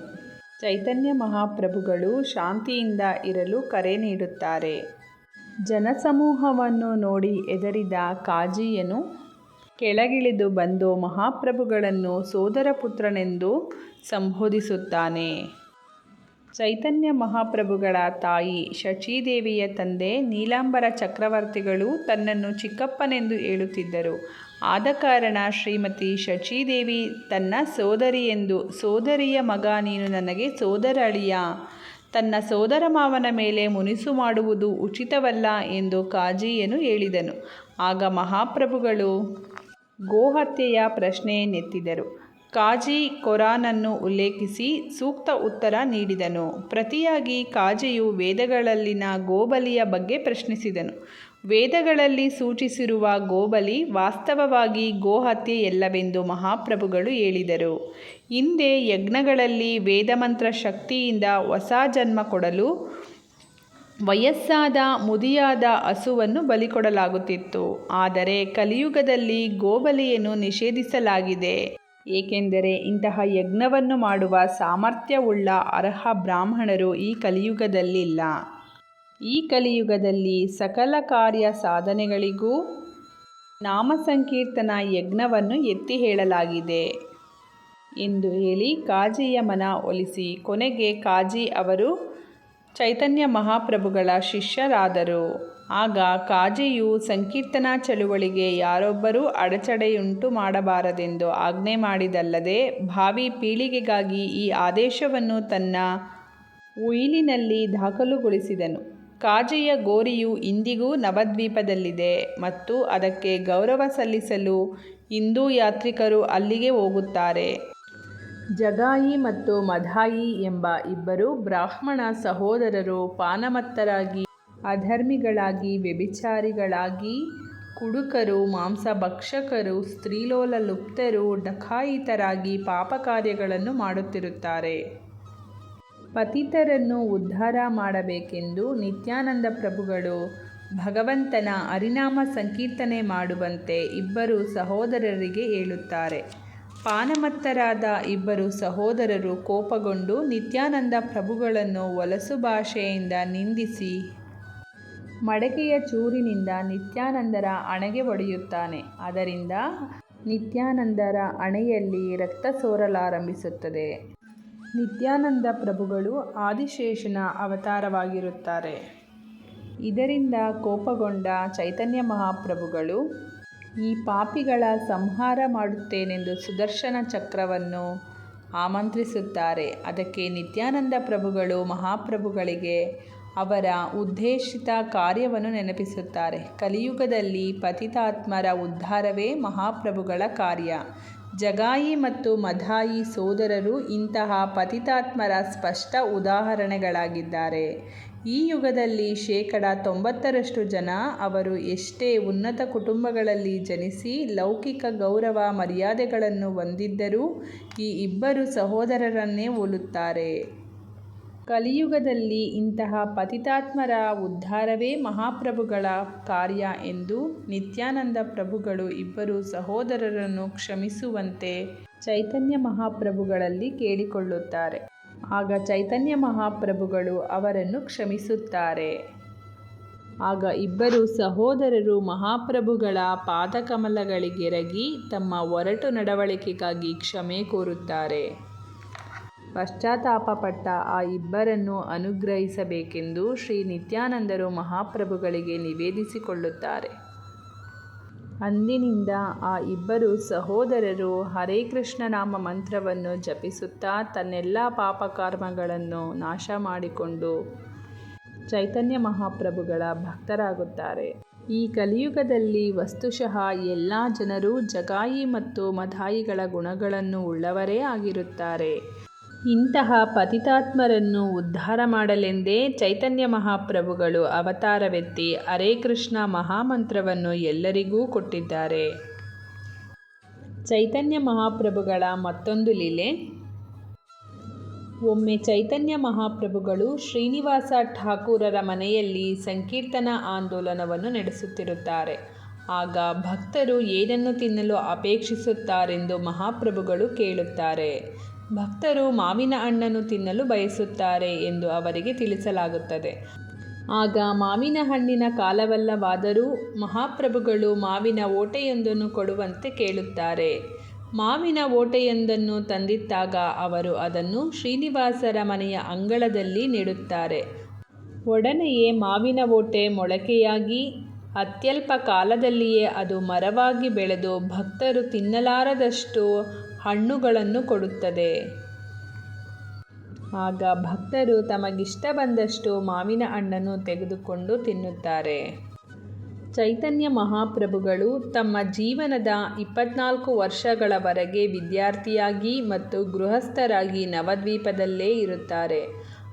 ಚೈತನ್ಯ ಮಹಾಪ್ರಭುಗಳು ಶಾಂತಿಯಿಂದ ಇರಲು ಕರೆ ನೀಡುತ್ತಾರೆ. ಜನಸಮೂಹವನ್ನು ನೋಡಿ ಎದರಿದ ಕಾಜಿಯನು ಕೆಳಗಿಳಿದು ಬಂದು ಮಹಾಪ್ರಭುಗಳನ್ನು ಸೋದರ ಪುತ್ರನೆಂದು ಸಂಬೋಧಿಸುತ್ತಾನೆ. ಚೈತನ್ಯ ಮಹಾಪ್ರಭುಗಳ ತಾಯಿ ಶಚೀದೇವಿಯ ತಂದೆ ನೀಲಾಂಬರ ಚಕ್ರವರ್ತಿಗಳು ತನ್ನನ್ನು ಚಿಕ್ಕಪ್ಪನೆಂದು ಹೇಳುತ್ತಿದ್ದರು. ಆದ ಕಾರಣ ಶ್ರೀಮತಿ ಶಚೀದೇವಿ ತನ್ನ ಸೋದರಿಯೆಂದು ಸೋದರಿಯ ಮಗ ನೀನು ನನಗೆ ಸೋದರಳಿಯ, ತನ್ನ ಸೋದರ ಮಾವನ ಮೇಲೆ ಮುನಿಸು ಮಾಡುವುದು ಉಚಿತವಲ್ಲ ಎಂದು ಕಾಜಿಯನು ಹೇಳಿದನು. ಆಗ ಮಹಾಪ್ರಭುಗಳು ಗೋಹತ್ಯೆಯ ಪ್ರಶ್ನೆಯನ್ನೆತ್ತಿದರು ಕಾಜಿ ಕೊರಾನನ್ನು ಉಲ್ಲೇಖಿಸಿ ಸೂಕ್ತ ಉತ್ತರ ನೀಡಿದನು. ಪ್ರತಿಯಾಗಿ ಕಾಜಿಯು ವೇದಗಳಲ್ಲಿನ ಗೋಬಲಿಯ ಬಗ್ಗೆ ಪ್ರಶ್ನಿಸಿದನು. ವೇದಗಳಲ್ಲಿ ಸೂಚಿಸಿರುವ ಗೋಬಲಿ ವಾಸ್ತವವಾಗಿ ಗೋಹತ್ಯೆಯಲ್ಲವೆಂದು ಮಹಾಪ್ರಭುಗಳು ಹೇಳಿದರು. ಹಿಂದೆ ಯಜ್ಞಗಳಲ್ಲಿ ವೇದಮಂತ್ರ ಶಕ್ತಿಯಿಂದ ಹೊಸ ಜನ್ಮ ಕೊಡಲು ವಯಸ್ಸಾದ ಮುದಿಯಾದ ಹಸುವನ್ನು ಬಲಿಕೊಡಲಾಗುತ್ತಿತ್ತು ಆದರೆ ಕಲಿಯುಗದಲ್ಲಿ ಗೋಬಲಿಯನ್ನು ನಿಷೇಧಿಸಲಾಗಿದೆ. ಏಕೆಂದರೆ ಇಂತಹ ಯಜ್ಞವನ್ನು ಮಾಡುವ ಸಾಮರ್ಥ್ಯವುಳ್ಳ ಅರ್ಹ ಬ್ರಾಹ್ಮಣರು ಈ ಕಲಿಯುಗದಲ್ಲಿಲ್ಲ. ಈ ಕಲಿಯುಗದಲ್ಲಿ ಸಕಲ ಕಾರ್ಯ ಸಾಧನೆಗಳಿಗೂ ನಾಮ ಸಂಕೀರ್ತನ ಯಜ್ಞವನ್ನು ಎತ್ತಿ ಹೇಳಲಾಗಿದೆ ಎಂದು ಹೇಳಿ ಕಾಜಿಯ ಮನ ಒಲಿಸಿ ಕೊನೆಗೆ ಕಾಜಿ ಅವರು ಚೈತನ್ಯ ಮಹಾಪ್ರಭುಗಳ ಶಿಷ್ಯರಾದರು. ಆಗ ಕಾಜಿಯು ಸಂಕೀರ್ತನಾ ಚಳುವಳಿಗೆ ಯಾರೊಬ್ಬರೂ ಅಡಚಣೆಯುಂಟು ಮಾಡಬಾರದೆಂದು ಆಜ್ಞೆ ಮಾಡಿದಲ್ಲದೆ ಭಾವಿ ಪೀಳಿಗೆಗಾಗಿ ಈ ಆದೇಶವನ್ನು ತನ್ನ ಉಯಿಲಿನಲ್ಲಿ ದಾಖಲುಗೊಳಿಸಿದನು. ಕಾಜಿಯ ಗೋರಿಯು ಇಂದಿಗೂ ನವದ್ವೀಪದಲ್ಲಿದೆ ಮತ್ತು ಅದಕ್ಕೆ ಗೌರವ ಸಲ್ಲಿಸಲು ಹಿಂದೂ ಯಾತ್ರಿಕರು ಅಲ್ಲಿಗೆ ಹೋಗುತ್ತಾರೆ. ಜಗಾಯಿ ಮತ್ತು ಮಧಾಯಿ ಎಂಬ ಇಬ್ಬರು ಬ್ರಾಹ್ಮಣ ಸಹೋದರರು ಪಾನಮತ್ತರಾಗಿ ಅಧರ್ಮಿಗಳಾಗಿ, ವ್ಯಭಿಚಾರಿಗಳಾಗಿ, ಕುಡುಕರು, ಮಾಂಸಭಕ್ಷಕರು ಸ್ತ್ರೀಲೋಲುಪ್ತರು ಡಕಾಯಿತರಾಗಿ ಪಾಪಕಾರ್ಯಗಳನ್ನು ಮಾಡುತ್ತಿರುತ್ತಾರೆ. ಪತಿತರನ್ನು ಉದ್ಧಾರ ಮಾಡಬೇಕೆಂದು ನಿತ್ಯಾನಂದ ಪ್ರಭುಗಳು ಭಗವಂತನ ಅರಿನಾಮ ಸಂಕೀರ್ತನೆ ಮಾಡುವಂತೆ ಇಬ್ಬರು ಸಹೋದರರಿಗೆ ಹೇಳುತ್ತಾರೆ. ಪಾನಮತ್ತರಾದ ಇಬ್ಬರು ಸಹೋದರರು ಕೋಪಗೊಂಡು ನಿತ್ಯಾನಂದ ಪ್ರಭುಗಳನ್ನು ಒಲಸು ಭಾಷೆಯಿಂದ ನಿಂದಿಸಿ ಮಡಕೆಯ ಚೂರಿನಿಂದ ನಿತ್ಯಾನಂದರ ಅಣೆಗೆ ಹೊಡೆಯುತ್ತಾನೆ ಅದರಿಂದ ನಿತ್ಯಾನಂದರ ಅಣೆಯಲ್ಲಿ ರಕ್ತ ಸೋರಲಾರಂಭಿಸುತ್ತದೆ. ನಿತ್ಯಾನಂದ ಪ್ರಭುಗಳು ಆದಿಶೇಷನ ಅವತಾರವಾಗಿರುತ್ತಾರೆ. ಇದರಿಂದ ಕೋಪಗೊಂಡ ಚೈತನ್ಯ ಮಹಾಪ್ರಭುಗಳು, ಈ ಪಾಪಿಗಳ ಸಂಹಾರ ಮಾಡುತ್ತೇನೆಂದು ಸುದರ್ಶನ ಚಕ್ರವನ್ನು ಆಮಂತ್ರಿಸುತ್ತಾರೆ. ಅದಕ್ಕೆ ನಿತ್ಯಾನಂದ ಪ್ರಭುಗಳು ಮಹಾಪ್ರಭುಗಳಿಗೆ ಅವರ ಉದ್ದೇಶಿತ ಕಾರ್ಯವನ್ನು ನೆನಪಿಸುತ್ತಾರೆ. ಕಲಿಯುಗದಲ್ಲಿ ಪತಿತಾತ್ಮರ ಉದ್ಧಾರವೇ ಮಹಾಪ್ರಭುಗಳ ಕಾರ್ಯ. ಜಗಾಯಿ ಮತ್ತು ಮಧಾಯಿ ಸೋದರರು ಇಂತಹ ಪತಿತಾತ್ಮರ ಸ್ಪಷ್ಟ ಉದಾಹರಣೆಗಳಾಗಿದ್ದಾರೆ. ಈ ಯುಗದಲ್ಲಿ ಶೇಕಡ ತೊಂಬತ್ತರಷ್ಟು ಜನ ಅವರು ಎಷ್ಟೇ ಉನ್ನತ ಕುಟುಂಬಗಳಲ್ಲಿ ಜನಿಸಿ ಲೌಕಿಕ ಗೌರವ ಮರ್ಯಾದೆಗಳನ್ನು ಹೊಂದಿದ್ದರೂ ಈ ಇಬ್ಬರು ಸಹೋದರರನ್ನೇ ಹೋಲುತ್ತಾರೆ. ಕಲಿಯುಗದಲ್ಲಿ ಇಂತಹ ಪತಿತಾತ್ಮರ ಉದ್ಧಾರವೇ ಮಹಾಪ್ರಭುಗಳ ಕಾರ್ಯ ಎಂದು ನಿತ್ಯಾನಂದ ಪ್ರಭುಗಳು ಇಬ್ಬರು ಸಹೋದರರನ್ನು ಕ್ಷಮಿಸುವಂತೆ ಚೈತನ್ಯ ಮಹಾಪ್ರಭುಗಳಲ್ಲಿ ಕೇಳಿಕೊಳ್ಳುತ್ತಾರೆ. ಆಗ ಚೈತನ್ಯ ಮಹಾಪ್ರಭುಗಳು ಅವರನ್ನು ಕ್ಷಮಿಸುತ್ತಾರೆ. ಆಗ ಇಬ್ಬರು ಸಹೋದರರು ಮಹಾಪ್ರಭುಗಳ ಪಾದಕಮಲಗಳಿಗೆರಗಿ ತಮ್ಮ ಒರಟು ನಡವಳಿಕೆಗಾಗಿ ಕ್ಷಮೆ ಕೋರುತ್ತಾರೆ. ಪಶ್ಚಾತ್ತಾಪಪಟ್ಟ ಆ ಇಬ್ಬರನ್ನು ಅನುಗ್ರಹಿಸಬೇಕೆಂದು ಶ್ರೀ ನಿತ್ಯಾನಂದರು ಮಹಾಪ್ರಭುಗಳಿಗೆ ನಿವೇದಿಸಿಕೊಳ್ಳುತ್ತಾರೆ. ಅಂದಿನಿಂದ ಆ ಇಬ್ಬರು ಸಹೋದರರು ಹರೇ ಕೃಷ್ಣ ನಾಮ ಮಂತ್ರವನ್ನು ಜಪಿಸುತ್ತಾ ತನ್ನೆಲ್ಲ ಪಾಪಕರ್ಮಗಳನ್ನು ನಾಶ ಮಾಡಿಕೊಂಡು ಚೈತನ್ಯ ಮಹಾಪ್ರಭುಗಳ ಭಕ್ತರಾಗುತ್ತಾರೆ. ಈ ಕಲಿಯುಗದಲ್ಲಿ ವಸ್ತುಶಃ ಎಲ್ಲ ಜನರು ಜಗಾಯಿ ಮತ್ತು ಮಧಾಯಿಗಳ ಗುಣಗಳನ್ನು ಉಳ್ಳವರೇ ಆಗಿರುತ್ತಾರೆ. ಇಂತಹ ಪತಿತಾತ್ಮರನ್ನು ಉದ್ಧಾರ ಮಾಡಲೆಂದೇ ಚೈತನ್ಯ ಮಹಾಪ್ರಭುಗಳು ಅವತಾರವೆತ್ತಿ ಹರೇ ಕೃಷ್ಣ ಮಹಾಮಂತ್ರವನ್ನು ಎಲ್ಲರಿಗೂ ಕೊಟ್ಟಿದ್ದಾರೆ. ಚೈತನ್ಯ ಮಹಾಪ್ರಭುಗಳ ಮತ್ತೊಂದು ಲೀಲೆ. ಒಮ್ಮೆ ಚೈತನ್ಯ ಮಹಾಪ್ರಭುಗಳು ಶ್ರೀನಿವಾಸ ಠಾಕೂರರ ಮನೆಯಲ್ಲಿ ಸಂಕೀರ್ತನ ಆಂದೋಲನವನ್ನು ನಡೆಸುತ್ತಿರುತ್ತಾರೆ. ಆಗ ಭಕ್ತರು ಏನನ್ನು ತಿನ್ನಲು ಅಪೇಕ್ಷಿಸುತ್ತಾರೆಂದು ಮಹಾಪ್ರಭುಗಳು ಕೇಳುತ್ತಾರೆ. ಭಕ್ತರು ಮಾವಿನ ಹಣ್ಣನ್ನು ತಿನ್ನಲು ಬಯಸುತ್ತಾರೆ ಎಂದು ಅವರಿಗೆ ತಿಳಿಸಲಾಗುತ್ತದೆ. ಆಗ ಮಾವಿನ ಹಣ್ಣಿನ ಕಾಲವಲ್ಲವಾದರೂ ಮಹಾಪ್ರಭುಗಳು ಮಾವಿನ ಓಟೆಯೊಂದನ್ನು ಕೊಡುವಂತೆ ಕೇಳುತ್ತಾರೆ. ಮಾವಿನ ಓಟೆಯೊಂದನ್ನು ತಂದಿತ್ತಾಗ ಅವರು ಅದನ್ನು ಶ್ರೀನಿವಾಸರ ಮನೆಯ ಅಂಗಳದಲ್ಲಿ ನೀಡುತ್ತಾರೆ. ಒಡನೆಯೇ ಮಾವಿನ ಓಟೆ ಮೊಳಕೆಯಾಗಿ, ಅತ್ಯಲ್ಪ ಕಾಲದಲ್ಲಿಯೇ ಅದು ಮರವಾಗಿ ಬೆಳೆದು ಭಕ್ತರು ತಿನ್ನಲಾರದಷ್ಟು ಹಣ್ಣುಗಳನ್ನು ಕೊಡುತ್ತದೆ. ಆಗ ಭಕ್ತರು ತಮಗಿಷ್ಟ ಬಂದಷ್ಟು ಮಾವಿನ ಹಣ್ಣನ್ನು ತೆಗೆದುಕೊಂಡು ತಿನ್ನುತ್ತಾರೆ. ಚೈತನ್ಯ ಮಹಾಪ್ರಭುಗಳು ತಮ್ಮ ಜೀವನದ ಇಪ್ಪತ್ನಾಲ್ಕು ವರ್ಷಗಳವರೆಗೆ ವಿದ್ಯಾರ್ಥಿಯಾಗಿ ಮತ್ತು ಗೃಹಸ್ಥರಾಗಿ ನವದ್ವೀಪದಲ್ಲೇ ಇರುತ್ತಾರೆ.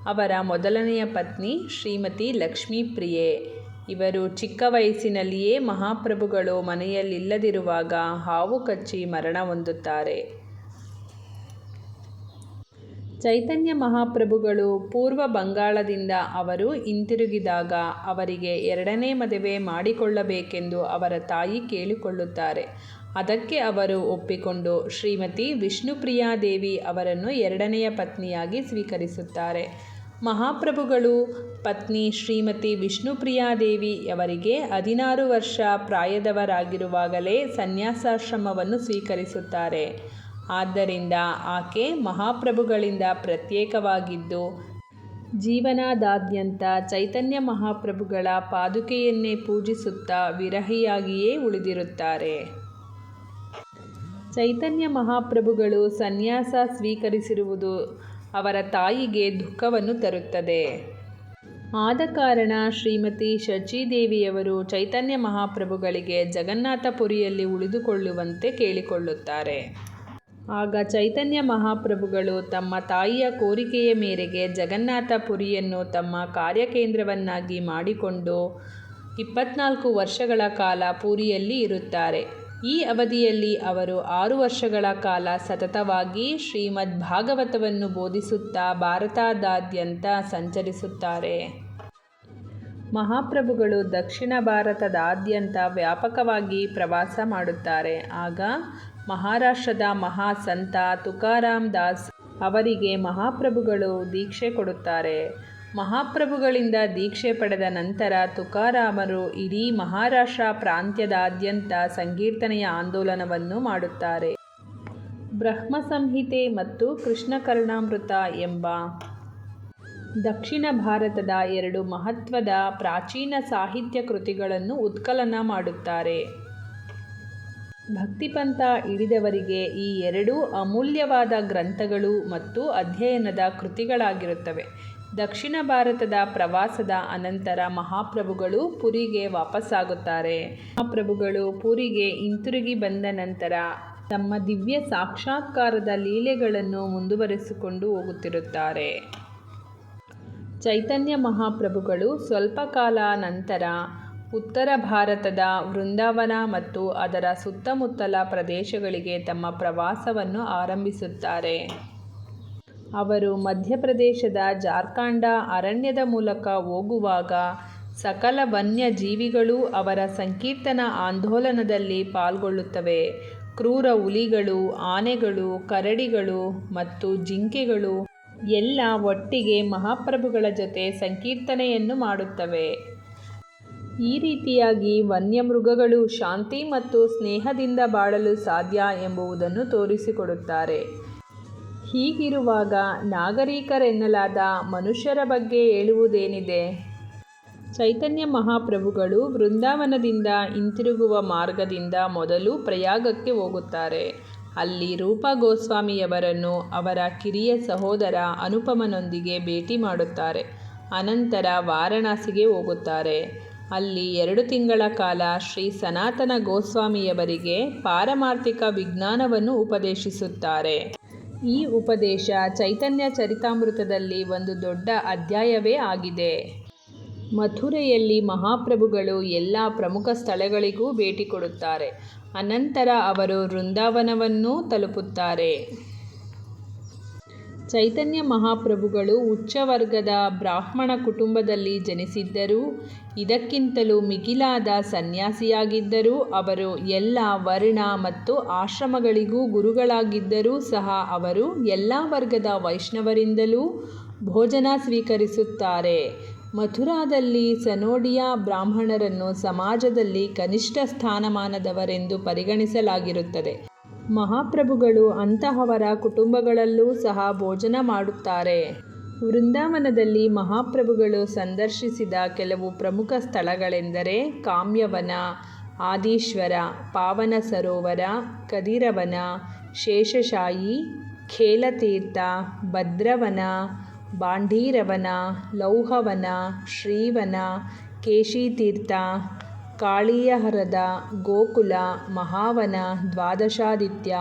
ಅವರ ಮೊದಲನೆಯ ಪತ್ನಿ ಶ್ರೀಮತಿ ಲಕ್ಷ್ಮೀಪ್ರಿಯೆ. ಇವರು ಚಿಕ್ಕ ವಯಸ್ಸಿನಲ್ಲಿಯೇ ಮಹಾಪ್ರಭುಗಳು ಮನೆಯಲ್ಲಿಲ್ಲದಿರುವಾಗ ಹಾವು ಕಚ್ಚಿ ಮರಣ ಹೊಂದುತ್ತಾರೆ. ಚೈತನ್ಯ ಮಹಾಪ್ರಭುಗಳು ಪೂರ್ವ ಬಂಗಾಳದಿಂದ ಅವರು ಹಿಂತಿರುಗಿದಾಗ ಅವರಿಗೆ ಎರಡನೇ ಮದುವೆ ಮಾಡಿಕೊಳ್ಳಬೇಕೆಂದು ಅವರ ತಾಯಿ ಕೇಳಿಕೊಳ್ಳುತ್ತಾರೆ. ಅದಕ್ಕೆ ಅವರು ಒಪ್ಪಿಕೊಂಡು ಶ್ರೀಮತಿ ವಿಷ್ಣುಪ್ರಿಯಾದೇವಿ ಅವರನ್ನು ಎರಡನೆಯ ಪತ್ನಿಯಾಗಿ ಸ್ವೀಕರಿಸುತ್ತಾರೆ. ಮಹಾಪ್ರಭುಗಳು ಪತ್ನಿ ಶ್ರೀಮತಿ ವಿಷ್ಣುಪ್ರಿಯಾದೇವಿಯವರಿಗೆ ಹದಿನಾರು ವರ್ಷ ಪ್ರಾಯದವರಾಗಿರುವಾಗಲೇ ಸನ್ಯಾಸಾಶ್ರಮವನ್ನು ಸ್ವೀಕರಿಸುತ್ತಾರೆ. ಆದ್ದರಿಂದ ಆಕೆ ಮಹಾಪ್ರಭುಗಳಿಂದ ಪ್ರತ್ಯೇಕವಾಗಿದ್ದು ಜೀವನದಾದ್ಯಂತ ಚೈತನ್ಯ ಮಹಾಪ್ರಭುಗಳ ಪಾದುಕೆಯನ್ನೇ ಪೂಜಿಸುತ್ತಾ ವಿರಹಿಯಾಗಿಯೇ ಉಳಿದಿರುತ್ತಾರೆ. ಚೈತನ್ಯ ಮಹಾಪ್ರಭುಗಳು ಸನ್ಯಾಸ ಸ್ವೀಕರಿಸಿರುವುದು ಅವರ ತಾಯಿಗೆ ದುಃಖವನ್ನು ತರುತ್ತದೆ. ಆದ ಕಾರಣ ಶ್ರೀಮತಿ ಶಚಿದೇವಿಯವರು ಚೈತನ್ಯ ಮಹಾಪ್ರಭುಗಳಿಗೆ ಜಗನ್ನಾಥಪುರಿಯಲ್ಲಿ ಉಳಿದುಕೊಳ್ಳುವಂತೆ ಕೇಳಿಕೊಳ್ಳುತ್ತಾರೆ. ಆಗ ಚೈತನ್ಯ ಮಹಾಪ್ರಭುಗಳು ತಮ್ಮ ತಾಯಿಯ ಕೋರಿಕೆಯ ಮೇರೆಗೆ ಜಗನ್ನಾಥಪುರಿಯನ್ನು ತಮ್ಮ ಕಾರ್ಯಕೇಂದ್ರವನ್ನಾಗಿ ಮಾಡಿಕೊಂಡು ಇಪ್ಪತ್ನಾಲ್ಕು ವರ್ಷಗಳ ಕಾಲ ಪುರಿಯಲ್ಲಿ ಇರುತ್ತಾರೆ. ಈ ಅವಧಿಯಲ್ಲಿ ಅವರು ಆರು ವರ್ಷಗಳ ಕಾಲ ಸತತವಾಗಿ ಶ್ರೀಮದ್ ಭಾಗವತವನ್ನು ಬೋಧಿಸುತ್ತಾ ಭಾರತದಾದ್ಯಂತ ಸಂಚರಿಸುತ್ತಾರೆ. ಮಹಾಪ್ರಭುಗಳು ದಕ್ಷಿಣ ಭಾರತದಾದ್ಯಂತ ವ್ಯಾಪಕವಾಗಿ ಪ್ರವಾಸ ಮಾಡುತ್ತಾರೆ. ಆಗ ಮಹಾರಾಷ್ಟ್ರದ ಮಹಾ ಸಂತ ತುಕಾರಾಮ್ ದಾಸ್ ಅವರಿಗೆ ಮಹಾಪ್ರಭುಗಳು ದೀಕ್ಷೆ ಕೊಡುತ್ತಾರೆ. ಮಹಾಪ್ರಭುಗಳಿಂದ ದೀಕ್ಷೆ ಪಡೆದ ನಂತರ ತುಕಾರಾಮರು ಇಡೀ ಮಹಾರಾಷ್ಟ್ರ ಪ್ರಾಂತ್ಯದಾದ್ಯಂತ ಸಂಕೀರ್ತನೆಯ ಆಂದೋಲನವನ್ನು ಮಾಡುತ್ತಾರೆ. ಬ್ರಹ್ಮ ಸಂಹಿತೆ ಮತ್ತು ಕೃಷ್ಣಕರ್ಣಾಮೃತ ಎಂಬ ದಕ್ಷಿಣ ಭಾರತದ ಎರಡು ಮಹತ್ವದ ಪ್ರಾಚೀನ ಸಾಹಿತ್ಯ ಕೃತಿಗಳನ್ನು ಉತ್ಕಲನ ಮಾಡುತ್ತಾರೆ. ಭಕ್ತಿಪಂಥ ಹಿಡಿದವರಿಗೆ ಈ ಎರಡೂ ಅಮೂಲ್ಯವಾದ ಗ್ರಂಥಗಳು ಮತ್ತು ಅಧ್ಯಯನದ ಕೃತಿಗಳಾಗಿರುತ್ತವೆ. ದಕ್ಷಿಣ ಭಾರತದ ಪ್ರವಾಸದ ಅನಂತರ ಮಹಾಪ್ರಭುಗಳು ಪುರಿಗೆ ವಾಪಸ್ಸಾಗುತ್ತಾರೆ. ಮಹಾಪ್ರಭುಗಳು ಪುರಿಗೆ ಹಿಂತಿರುಗಿ ಬಂದ ನಂತರ ತಮ್ಮ ದಿವ್ಯ ಸಾಕ್ಷಾತ್ಕಾರದ ಲೀಲೆಗಳನ್ನು ಮುಂದುವರಿಸಿಕೊಂಡು ಹೋಗುತ್ತಿರುತ್ತಾರೆ. ಚೈತನ್ಯ ಮಹಾಪ್ರಭುಗಳು ಸ್ವಲ್ಪ ಕಾಲ ನಂತರ ಉತ್ತರ ಭಾರತದ ವೃಂದಾವನ ಮತ್ತು ಅದರ ಸುತ್ತಮುತ್ತಲ ಪ್ರದೇಶಗಳಿಗೆ ತಮ್ಮ ಪ್ರವಾಸವನ್ನು ಆರಂಭಿಸುತ್ತಾರೆ. ಅವರು ಮಧ್ಯಪ್ರದೇಶದ ಜಾರ್ಖಂಡ ಅರಣ್ಯದ ಮೂಲಕ ಹೋಗುವಾಗ ಸಕಲ ವನ್ಯಜೀವಿಗಳು ಅವರ ಸಂಕೀರ್ತನ ಆಂದೋಲನದಲ್ಲಿ ಪಾಲ್ಗೊಳ್ಳುತ್ತವೆ. ಕ್ರೂರ ಹುಲಿಗಳು, ಆನೆಗಳು, ಕರಡಿಗಳು ಮತ್ತು ಜಿಂಕೆಗಳು ಎಲ್ಲ ಒಟ್ಟಿಗೆ ಮಹಾಪ್ರಭುಗಳ ಜೊತೆ ಸಂಕೀರ್ತನೆಯನ್ನು ಮಾಡುತ್ತವೆ. ಈ ರೀತಿಯಾಗಿ ವನ್ಯಮೃಗಗಳು ಶಾಂತಿ ಮತ್ತು ಸ್ನೇಹದಿಂದ ಬಾಳಲು ಸಾಧ್ಯ ಎಂಬುದನ್ನು ತೋರಿಸಿಕೊಡುತ್ತಾರೆ. ಹೀಗಿರುವಾಗ ನಾಗರಿಕರೆನ್ನಲಾದ ಮನುಷ್ಯರ ಬಗ್ಗೆ ಹೇಳುವುದೇನಿದೆ? ಚೈತನ್ಯ ಮಹಾಪ್ರಭುಗಳು ವೃಂದಾವನದಿಂದ ಹಿಂತಿರುಗುವ ಮಾರ್ಗದಿಂದ ಮೊದಲು ಪ್ರಯಾಗಕ್ಕೆ ಹೋಗುತ್ತಾರೆ. ಅಲ್ಲಿ ರೂಪ ಗೋಸ್ವಾಮಿಯವರನ್ನು ಅವರ ಕಿರಿಯ ಸಹೋದರ ಅನುಪಮನೊಂದಿಗೆ ಭೇಟಿ ಮಾಡುತ್ತಾರೆ. ಅನಂತರ ವಾರಣಾಸಿಗೆ ಹೋಗುತ್ತಾರೆ. ಅಲ್ಲಿ ಎರಡು ತಿಂಗಳ ಕಾಲ ಶ್ರೀ ಸನಾತನ ಗೋಸ್ವಾಮಿಯವರಿಗೆ ಪಾರಮಾರ್ಥಿಕ ವಿಜ್ಞಾನವನ್ನು ಉಪದೇಶಿಸುತ್ತಾರೆ. ಈ ಉಪದೇಶ ಚೈತನ್ಯ ಚರಿತಾಮೃತದಲ್ಲಿ ಒಂದು ದೊಡ್ಡ ಅಧ್ಯಾಯವೇ ಆಗಿದೆ. ಮಥುರೆಯಲ್ಲಿ ಮಹಾಪ್ರಭುಗಳು ಎಲ್ಲ ಪ್ರಮುಖ ಸ್ಥಳಗಳಿಗೂ ಭೇಟಿ ಕೊಡುತ್ತಾರೆ. ಅನಂತರ ಅವರು ವೃಂದಾವನವನ್ನೂ ತಲುಪುತ್ತಾರೆ. ಚೈತನ್ಯ ಮಹಾಪ್ರಭುಗಳು ಉಚ್ಚವರ್ಗದ ಬ್ರಾಹ್ಮಣ ಕುಟುಂಬದಲ್ಲಿ ಜನಿಸಿದ್ದರು. ಇದಕ್ಕಿಂತಲೂ ಮಿಗಿಲಾದ ಸನ್ಯಾಸಿಯಾಗಿದ್ದರೂ. ಅವರು ಎಲ್ಲ ವರ್ಣ ಮತ್ತು ಆಶ್ರಮಗಳಿಗೂ ಗುರುಗಳಾಗಿದ್ದರೂ ಸಹ ಅವರು ಎಲ್ಲ ವರ್ಗದ ವೈಷ್ಣವರಿಂದಲೂ ಭೋಜನ ಸ್ವೀಕರಿಸುತ್ತಾರೆ. ಮಥುರಾದಲ್ಲಿ ಸನೋಡಿಯಾ ಬ್ರಾಹ್ಮಣರನ್ನು ಸಮಾಜದಲ್ಲಿ ಕನಿಷ್ಠ ಸ್ಥಾನಮಾನದವರೆಂದು ಪರಿಗಣಿಸಲಾಗಿರುತ್ತದೆ. ಮಹಾಪ್ರಭುಗಳು ಅಂತಹವರ ಕುಟುಂಬಗಳಲ್ಲೂ ಸಹ ಭೋಜನ ಮಾಡುತ್ತಾರೆ. ವೃಂದಾವನದಲ್ಲಿ ಮಹಾಪ್ರಭುಗಳು ಸಂದರ್ಶಿಸಿದ ಕೆಲವು ಪ್ರಮುಖ ಸ್ಥಳಗಳೆಂದರೆ ಕಾಮ್ಯವನ, ಆದೀಶ್ವರ, ಪಾವನ ಸರೋವರ, ಕದಿರವನ, ಶೇಷಶಾಯಿ, ಖೇಲತೀರ್ಥ, ಭದ್ರವನ, ಬಾಂಡೀರವನ, ಲೌಹವನ, ಶ್ರೀವನ, ಕೇಶಿತೀರ್ಥ ಕಾಳಿಯಹರದ, ಗೋಕುಲ, ಮಹಾವನ, ದ್ವಾದಶಾದಿತ್ಯ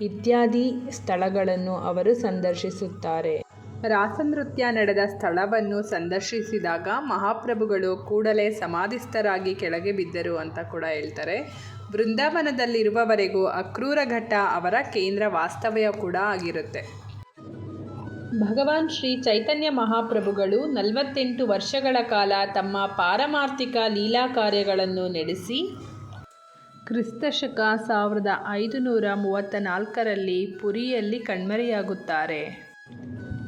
ಇತ್ಯಾದಿ ಸ್ಥಳಗಳನ್ನು ಅವರು ಸಂದರ್ಶಿಸುತ್ತಾರೆ. ರಾಸನೃತ್ಯ ನಡೆದ ಸ್ಥಳವನ್ನು ಸಂದರ್ಶಿಸಿದಾಗ ಮಹಾಪ್ರಭುಗಳು ಕೂಡಲೇ ಸಮಾಧಿಸ್ಥರಾಗಿ ಕೆಳಗೆ ಬಿದ್ದರು ಅಂತ ಕೂಡ ಹೇಳ್ತಾರೆ. ಬೃಂದಾವನದಲ್ಲಿರುವವರೆಗೂ ಅಕ್ರೂರ ಘಟ್ಟ ಅವರ ಕೇಂದ್ರ ವಾಸ್ತವ್ಯ ಕೂಡ ಆಗಿರುತ್ತೆ. ಭಗವಾನ್ ಶ್ರೀ ಚೈತನ್ಯ ಮಹಾಪ್ರಭುಗಳು ನಲವತ್ತೆಂಟು ವರ್ಷಗಳ ಕಾಲ ತಮ್ಮ ಪಾರಮಾರ್ಥಿಕ ಲೀಲಾ ಕಾರ್ಯಗಳನ್ನು ನಡೆಸಿ, ಕ್ರಿಸ್ತಶಕ ಸಾವಿರದ ಐದುನೂರ ಮೂವತ್ತ ನಾಲ್ಕರಲ್ಲಿ ಪುರಿಯಲ್ಲಿ ಕಣ್ಮರೆಯಾಗುತ್ತಾರೆ.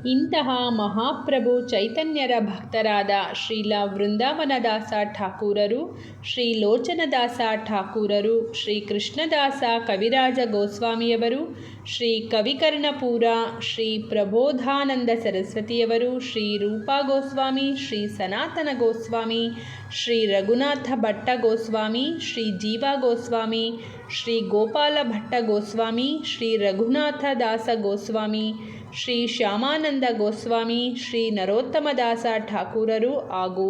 ಇಂತಹ ಮಹಾಪ್ರಭು ಚೈತನ್ಯರ ಭಕ್ತರಾದ ಶ್ರೀಲ ವೃಂದಾವನದಾಸ ಠಾಕೂರರು, ಶ್ರೀ ಲೋಚನದಾಸ ಠಾಕೂರರು, ಶ್ರೀ ಕೃಷ್ಣದಾಸ ಕವಿರಾಜ ಗೋಸ್ವಾಮಿಯವರು, ಶ್ರೀ ಕವಿಕರ್ಣಪೂರ, ಶ್ರೀ ಪ್ರಬೋಧಾನಂದ ಸರಸ್ವತಿಯವರು, ಶ್ರೀ ರೂಪಾ ಗೋಸ್ವಾಮಿ, ಶ್ರೀ ಸನಾತನ ಗೋಸ್ವಾಮಿ, ಶ್ರೀ ರಘುನಾಥ ಭಟ್ಟ ಗೋಸ್ವಾಮಿ, ಶ್ರೀ ಜೀವ ಗೋಸ್ವಾಮಿ, ಶ್ರೀ ಗೋಪಾಲ ಭಟ್ಟ ಗೋಸ್ವಾಮಿ, ಶ್ರೀ ರಘುನಾಥ ದಾಸ ಗೋಸ್ವಾಮಿ ಶ್ರೀ ಶ್ಯಾಮಾನಂದ ಗೋಸ್ವಾಮಿ, ಶ್ರೀ ನರೋತ್ತಮದಾಸ ಠಾಕೂರರು ಹಾಗೂ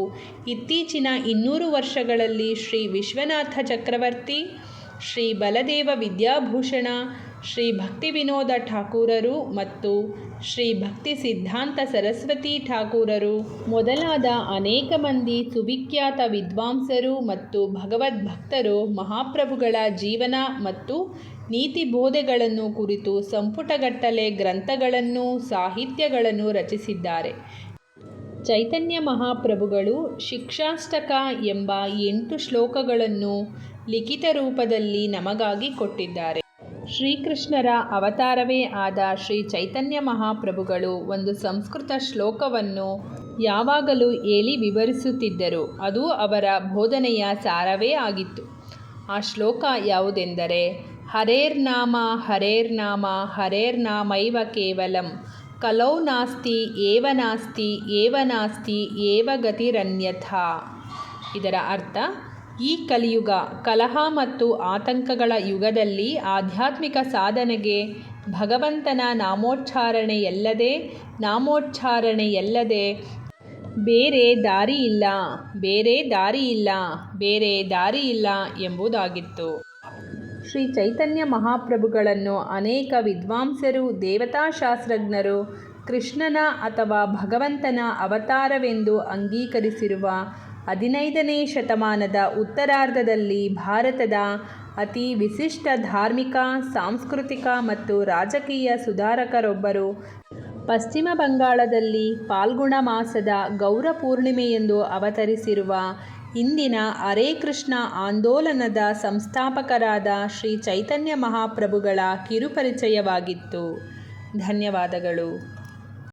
ಇತ್ತೀಚಿನ ಇನ್ನೂರು ವರ್ಷಗಳಲ್ಲಿ ಶ್ರೀ ವಿಶ್ವನಾಥ ಚಕ್ರವರ್ತಿ, ಶ್ರೀ ಬಲದೇವ ವಿದ್ಯಾಭೂಷಣ, ಶ್ರೀ ಭಕ್ತಿ ವಿನೋದ ಠಾಕೂರರು ಮತ್ತು ಶ್ರೀ ಭಕ್ತಿ ಸಿದ್ಧಾಂತ ಸರಸ್ವತಿ ಠಾಕೂರರು, ಮೊದಲಾದ ಅನೇಕ ಮಂದಿ ಸುವಿಖ್ಯಾತ ವಿದ್ವಾಂಸರು ಮತ್ತು ಭಗವದ್ಭಕ್ತರು ಮಹಾಪ್ರಭುಗಳ ಜೀವನ ಮತ್ತು ನೀತಿ ಬೋಧೆಗಳನ್ನು ಕುರಿತು ಸಂಪುಟಗಟ್ಟಲೆ ಗ್ರಂಥಗಳನ್ನು, ಸಾಹಿತ್ಯಗಳನ್ನು ರಚಿಸಿದ್ದಾರೆ. ಚೈತನ್ಯ ಮಹಾಪ್ರಭುಗಳು ಶಿಕ್ಷಾಷ್ಟಕ ಎಂಬ ಎಂಟು ಶ್ಲೋಕಗಳನ್ನು ಲಿಖಿತ ರೂಪದಲ್ಲಿ ನಮಗಾಗಿ ಕೊಟ್ಟಿದ್ದಾರೆ. ಶ್ರೀಕೃಷ್ಣರ ಅವತಾರವೇ ಆದ ಶ್ರೀ ಚೈತನ್ಯ ಮಹಾಪ್ರಭುಗಳು ಒಂದು ಸಂಸ್ಕೃತ ಶ್ಲೋಕವನ್ನು ಯಾವಾಗಲೂ ಹೇಳಿ ವಿವರಿಸುತ್ತಿದ್ದರು. ಅದು ಅವರ ಬೋಧನೆಯ ಸಾರವೇ ಆಗಿತ್ತು. ಆ ಶ್ಲೋಕ ಯಾವುದೆಂದರೆ ಹರೇರ್ನಾಮ ಹರೇರ್ನಾಮ ಹರೇರ್ನಾಮೈವ ಕೇವಲಂ. ಕಲೌ ನಾಸ್ತಿ, ಏವ ನಾಸ್ತಿ ಏವ ನಾಸ್ತಿ, ಏವ ಗತಿರನ್ಯಥಾ. ಇದರ ಅರ್ಥ, ಈ ಕಲಿಯುಗ, ಕಲಹ ಮತ್ತು ಆತಂಕಗಳ ಯುಗದಲ್ಲಿ ಆಧ್ಯಾತ್ಮಿಕ ಸಾಧನೆಗೆ ಭಗವಂತನ ನಾಮೋಚ್ಚಾರಣೆಯಲ್ಲದೆ ನಾಮೋಚ್ಚಾರಣೆಯಲ್ಲದೆ ಬೇರೆ ದಾರಿ ಇಲ್ಲ ಬೇರೆ ದಾರಿ ಇಲ್ಲ ಬೇರೆ ದಾರಿ ಇಲ್ಲ ಎಂಬುದಾಗಿತ್ತು. ಶ್ರೀ ಚೈತನ್ಯ ಮಹಾಪ್ರಭುಗಳನ್ನು ಅನೇಕ ವಿದ್ವಾಂಸರು, ದೇವತಾಶಾಸ್ತ್ರಜ್ಞರು, ಕೃಷ್ಣನ ಅಥವಾ ಭಗವಂತನ ಅವತಾರವೆಂದು ಅಂಗೀಕರಿಸಿರುವ ಹದಿನೈದನೇ ಶತಮಾನದ ಉತ್ತರಾರ್ಧದಲ್ಲಿ ಭಾರತದ ಅತಿ ವಿಶಿಷ್ಟ ಧಾರ್ಮಿಕ, ಸಾಂಸ್ಕೃತಿಕ ಮತ್ತು ರಾಜಕೀಯ ಸುಧಾರಕರೊಬ್ಬರು. ಪಶ್ಚಿಮ ಬಂಗಾಳದಲ್ಲಿ ಪಾಲ್ಗುಣ ಮಾಸದ ಗೌರ ಪೂರ್ಣಿಮೆಯೆಂದು ಅವತರಿಸಿರುವ ಇಂದಿನ ಅರೇ ಕೃಷ್ಣ ಆಂದೋಲನದ ಸಂಸ್ಥಾಪಕರಾದ ಶ್ರೀ ಚೈತನ್ಯ ಮಹಾಪ್ರಭುಗಳ ಕಿರುಪರಿಚಯವಾಗಿತ್ತು. ಧನ್ಯವಾದಗಳು.